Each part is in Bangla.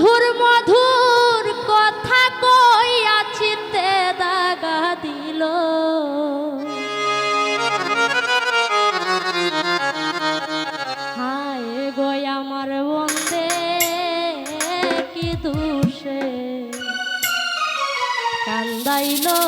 মধুর মধুর কথা কই আছিতে দাগা দিল। হায় গয় আমার বন্দে কি দোষে। কান্দাইলো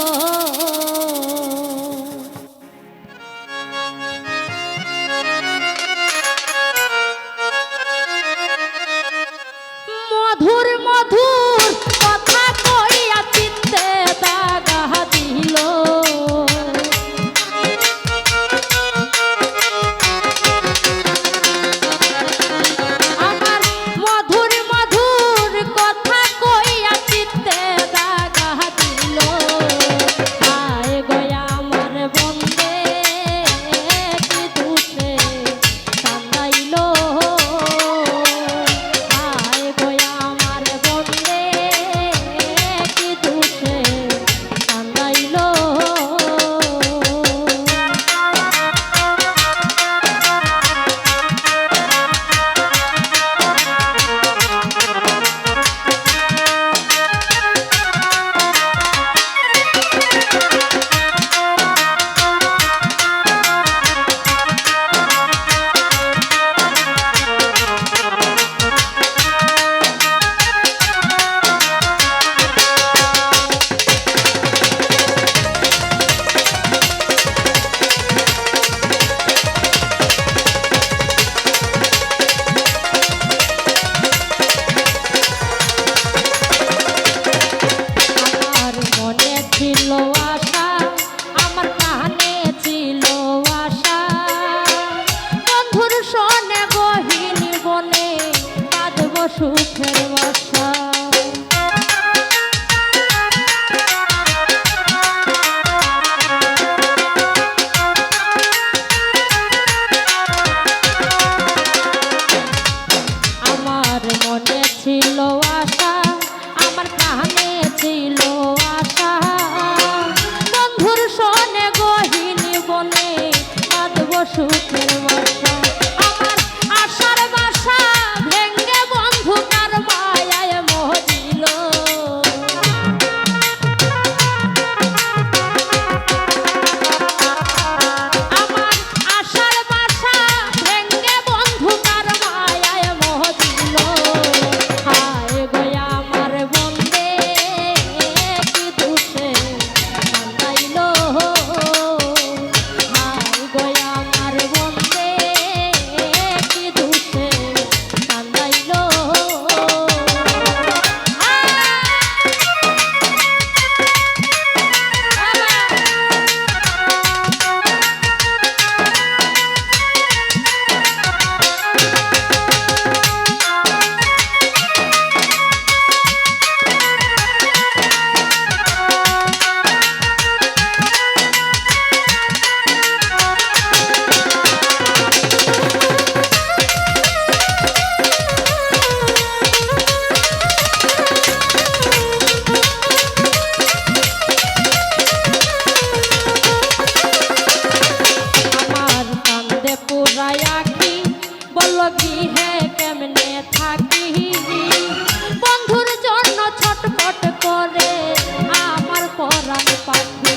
হে কেমনে থাকি বন্ধুর জন্য ছটফট করে আমার পরাণ পাখি।